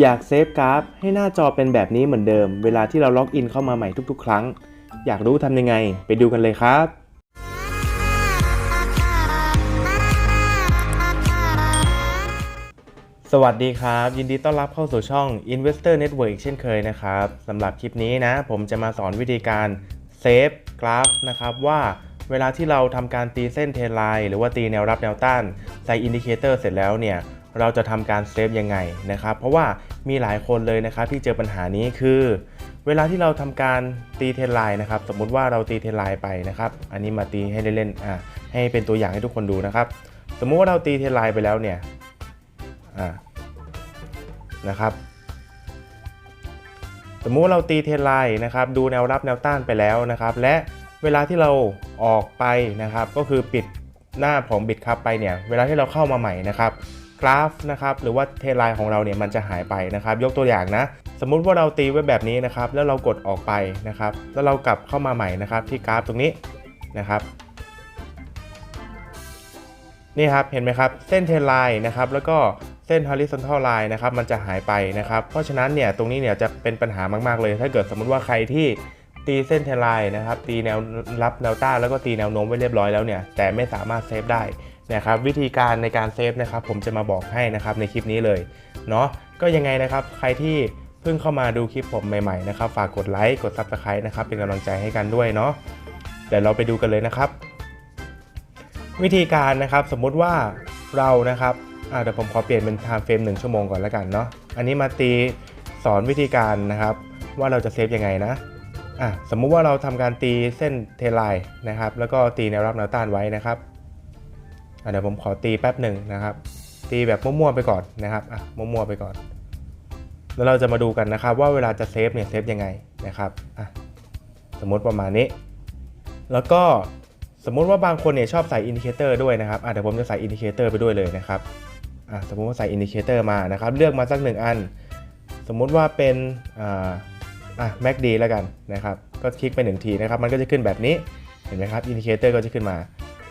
อยากเซฟกราฟให้หน้าจอเป็นแบบนี้เหมือนเดิม เวลาที่เราล็อกอินเข้ามาใหม่ทุกๆ ครั้ง อยากรู้ทำยังไง ไปดูกันเลยครับ สวัสดีครับ ยินดีต้อนรับเข้าสู่ช่อง Investor Network อีกเช่นเคยนะครับสำหรับคลิปนี้นะ ผมจะมาสอนวิธีการเซฟกราฟนะครับว่าเวลาที่เราทำการตีเส้นเทรนไลน์หรือว่าตีแนวรับแนวต้านใส่อินดิเคเตอร์เสร็จแล้วเนี่ย เราจะทำการเซฟยังไงนะครับ เพราะว่ามีหลายคนเลยนะครับที่เจอปัญหานี้คือ เวลาที่เราทำการตีเทนไลน์นะครับ สมมุติว่าเราตีเทนไลน์ไปนะครับ อันนี้มาตีให้เล่นๆอะให้เป็นตัวอย่างให้ทุกคนดูนะครับ สมมุติว่าเราตีเทนไลน์ไปแล้วเนี่ยอ่านะครับสมมุติเราตีเทนไลน์นะครับดูแนวรับแนวต้านไปแล้วนะครับ และเวลาที่เราออกไปนะครับ ก็คือปิดหน้าของบิตครับไปเนี่ย เวลาที่เราเข้ามาใหม่นะครับ กราฟนะครับหรือว่าเทไลน์ของเราเนี่ยมันจะหายไปนะครับ ยกตัวอย่างนะ สมมุติว่าเราตีไว้แบบนี้นะครับ แล้วเรากดออกไปนะครับ แล้วเรากลับเข้ามาใหม่นะครับ ที่กราฟตรงนี้นะครับนี่ครับเห็นไหมครับเส้นเทไลน์นะครับแล้วก็เส้น horizontal line นะครับมันจะหายไปนะครับ เพราะฉะนั้นเนี่ยตรงนี้เนี่ยจะเป็นปัญหามากๆเลย ถ้าเกิดสมมุติว่าใครที่ตีเส้นเทไลน์นะครับตีแนวรับแนวต้านแล้วก็ตีแนวโน้มไว้เรียบร้อยแล้วเนี่ยแต่ไม่สามารถเซฟได้ นะครับวิธีการในการเซฟนะครับผมจะมาบอกให้นะครับในคลิปนี้เลยเนาะก็ยังไงนะครับใครที่เพิ่งเข้ามาดูคลิปผมใหม่ๆนะครับฝากกดไลค์กด subscribe นะครับเป็นกำลังใจให้กันด้วยเนาะเดี๋ยวเราไปดูกันเลยนะครับ วิธีการนะครับสมมุติว่าเรานะครับอ่าเดี๋ยวผมขอเปลี่ยนเป็น time frame 1ชั่วโมงก่อนแล้วกันเนาะอันนี้มาตีสอนวิธีการนะครับ ว่าเราจะเซฟยังไงนะอะสมมุติว่าเราทำการตีเส้นเทไลน์นะครับ แล้วก็ตีแนวรับแนวต้านไว้นะครับ เดี๋ยวผมขอตีแป๊บหนึ่งนะครับ ตีแบบมั่วๆไปก่อนนะครับอะมั่วๆไปก่อน แล้วเราจะมาดูกันนะครับ ว่าเวลาจะเซฟเนี่ยเซฟยังไงนะครับอะสมมติประมาณนี้ แล้วก็สมมติว่าบางคนเนี่ยชอบใส่อินดิเคเตอร์ด้วยนะครับอะเดี๋ยวผมจะใส่อินดิเคเตอร์ไปด้วยเลยนะครับอะสมมติว่าใส่อินดิเคเตอร์มานะครับ เลือกมาสักหนึ่งอัน สมมุติว่าเป็นอ่าอะ MACD แล้วกันนะครับ ก็คลิกไปหนึ่งทีนะครับ มันก็จะขึ้นแบบนี้ เห็นไหมครับ อินดิเคเตอร์ก็จะขึ้นมา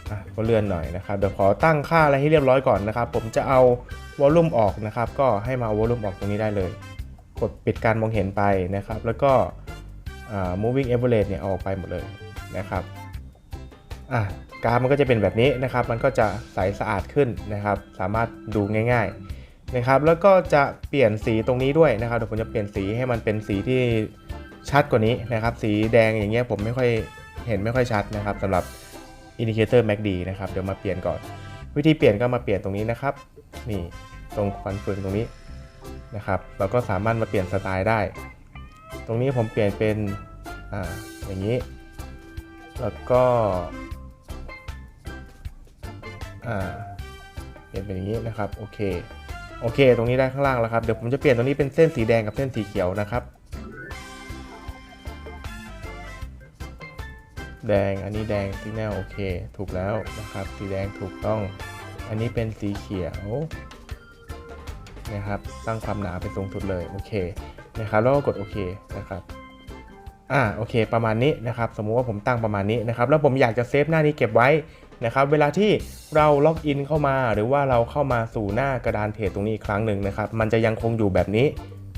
อะก็เลื่อนหน่อยนะครับเดี๋ยวขอตั้งค่าอะไรให้เรียบร้อยก่อนนะครับ ผมจะเอาวอลลุ่มออกนะครับ ก็ให้มาวอลลุ่มออกตรงนี้ได้เลย กดปิดการมองเห็นไปนะครับ แล้วก็ moving average เนี่ยเอาออกไปหมดเลยนะครับอะกราฟมันก็จะเป็นแบบนี้นะครับ มันก็จะใสสะอาดขึ้นนะครับ สามารถดูง่ายๆนะครับ แล้วก็จะเปลี่ยนสีตรงนี้ด้วยนะครับเดี๋ยวผมจะเปลี่ยนสีให้มันเป็นสีที่ชัดกว่านี้นะครับ สีแดงอย่างเงี้ยผมไม่ค่อยเห็นไม่ค่อยชัดนะครับสำหรับ อินดิเคเตอร์ MACD นะครับ เดี๋ยวมาเปลี่ยนก่อน วิธีเปลี่ยนก็มาเปลี่ยนตรงนี้นะครับ นี่ตรงควันฟืนตรงนี้นะครับ เราก็สามารถมาเปลี่ยนสไตล์ได้ ตรงนี้ผมเปลี่ยนเป็นอ่าอย่างนี้ แล้วก็อ่าเปลี่ยนเป็นอย่างนี้นะครับ โอเค โอเค ตรงนี้ได้ข้างล่างแล้วครับ เดี๋ยวผมจะเปลี่ยนตรงนี้เป็นเส้นสีแดงกับเส้นสีเขียวนะครับ แดง อันนี้แดงสีแนวโอเค ถูกแล้วนะครับ สีแดงถูกต้อง อันนี้เป็นสีเขียวนะครับ ตั้งความหนาไปสูงสุดเลย โอเค นะครับ แล้วก็กดโอเคนะครับ อ่า โอเค ประมาณนี้นะครับ สมมุติว่าผมตั้งประมาณนี้นะครับ แล้วผมอยากจะเซฟหน้านี้เก็บไว้นะครับ เวลาที่เราล็อกอินเข้ามา หรือว่าเราเข้ามาสู่หน้ากระดานเทรดตรงนี้อีกครั้งหนึ่งนะครับ มันจะยังคงอยู่แบบนี้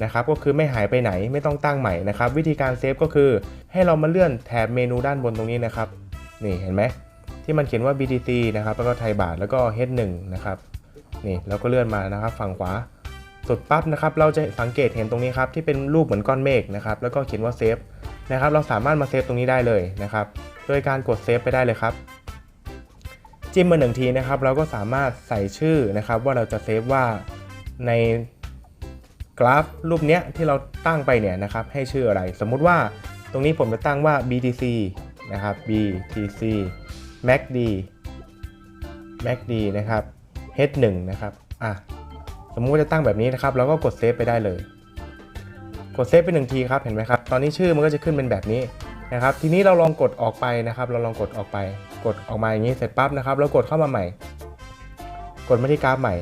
นะครับก็คือไม่หายไปไหนไม่ต้องตั้งใหม่นะครับวิธีการเซฟก็คือให้เรามาเลื่อนแถบเมนูด้านบนตรงนี้นะครับนี่เห็นไหมที่มันเขียนว่า BTC นะครับแล้วก็ไทยบาทแล้วก็ H1 นะครับนี่แล้วก็เลื่อนมานะครับฝั่งขวาสุดปั๊บนะครับเราจะสังเกตเห็นตรงนี้ครับที่เป็นรูปเหมือนก้อนเมฆนะครับแล้วก็เขียนว่าเซฟนะครับเราสามารถมาเซฟตรงนี้ได้เลยนะครับโดยการกดเซฟไปได้เลยครับจิ้มมาหนึ่งทีนะครับเราก็สามารถใส่ชื่อนะครับว่าเราจะเซฟว่าใน กราฟรูปเนี้ยที่เราตั้งไปเนี่ยนะครับให้ชื่ออะไร สมมุติว่าตรงนี้ผมจะตั้งว่า BTC นะครับ BTC MACD MACD นะครับ H1 นะครับอะสมมุติว่าจะตั้งแบบนี้นะครับเราก็กดเซฟไปได้เลย กดเซฟไปหนึ่งทีครับเห็นไหมครับตอนนี้ชื่อมันก็จะขึ้นเป็นแบบนี้นะครับ ทีนี้เราลองกดออกไปนะครับ เราลองกดออกไป กดออกมาอย่างนี้เสร็จปั๊บนะครับแล้วกดเข้ามาใหม่ กดมาที่กราฟใหม่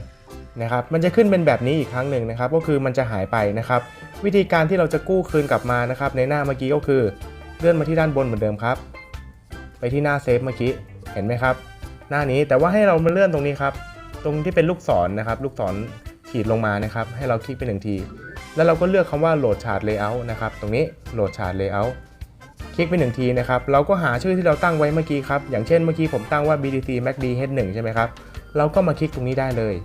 นะครับมันจะขึ้นเป็นแบบนี้อีกครั้งหนึ่งนะครับก็คือมันจะหายไปนะครับ วิธีการที่เราจะกู้คืนกลับมานะครับ ในหน้าเมื่อกี้ก็คือเลื่อนมาที่ด้านบนเหมือนเดิมครับ ไปที่หน้าเซฟเมื่อกี้เห็นไหมครับ หน้านี้แต่ว่าให้เรามาเลื่อนตรงนี้ครับ ตรงที่เป็นลูกศรนะครับ ลูกศรขีดลงมานะครับ ให้เราคลิกไปหนึ่งที แล้วเราก็เลือกคำว่า load chart layout นะครับ ตรงนี้ load chart layout คลิกไปหนึ่งทีนะครับ เราก็หาชื่อที่เราตั้งไว้เมื่อกี้ครับ อย่างเช่นเมื่อกี้ผมตั้งว่า BTC MACD H1 ใช่ไหมครับ เราก็มาคลิกตรงนี้ได้เลย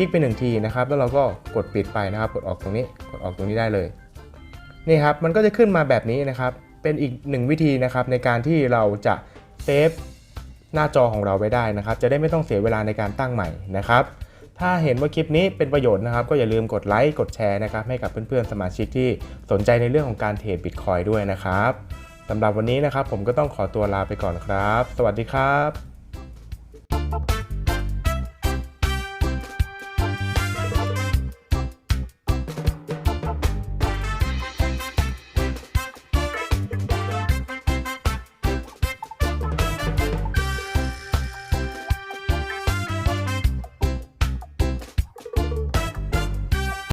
ลิกไปหนึ่งทีนะครับ แล้วเราก็กดปิดไปนะครับ กดออกตรงนี้ กดออกตรงนี้ได้เลย นี่ครับ มันก็จะขึ้นมาแบบนี้นะครับ เป็นอีกหนึ่งวิธีนะครับในการที่เราจะเซฟหน้าจอของเราไว้ได้นะครับ จะได้ไม่ต้องเสียเวลาในการตั้งใหม่นะครับ ถ้าเห็นว่าคลิปนี้เป็นประโยชน์นะครับ ก็อย่าลืมกดไลค์ กดแชร์นะครับ ให้กับเพื่อนๆ สมาชิกที่สนใจในเรื่องของการเทรดบิตคอยด้วยนะครับสำหรับวันนี้นะครับ ผมก็ต้องขอตัวลาไปก่อนครับ สวัสดีครับ